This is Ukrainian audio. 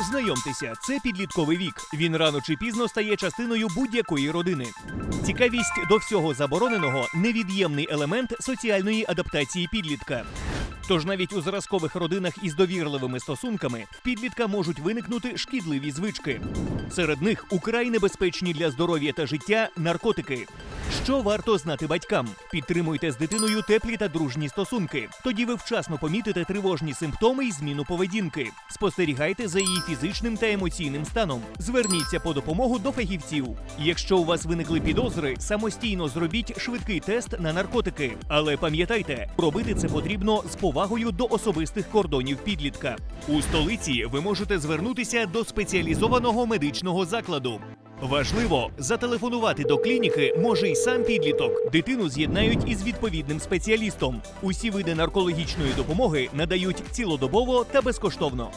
Знайомтеся, це підлітковий вік. Він рано чи пізно стає частиною будь-якої родини. Цікавість до всього забороненого невід'ємний елемент соціальної адаптації підлітка. Тож навіть у зразкових родинах із довірливими стосунками в підлітка можуть виникнути шкідливі звички. Серед них украй небезпечні для здоров'я та життя наркотики. Що варто знати батькам? Підтримуйте з дитиною теплі та дружні стосунки. Тоді ви вчасно помітите тривожні симптоми і зміну поведінки. Спостерігайте за її фізичним та емоційним станом. Зверніться по допомогу до фахівців. Якщо у вас виникли підозри, самостійно зробіть швидкий тест на наркотики. Але пам'ятайте, робити це потрібно з повагою до особистих кордонів підлітка. У столиці ви можете звернутися до спеціалізованого медичного закладу. Важливо зателефонувати до клініки може й сам підліток. Дитину з'єднають із відповідним спеціалістом. Усі види наркологічної допомоги надають цілодобово та безкоштовно.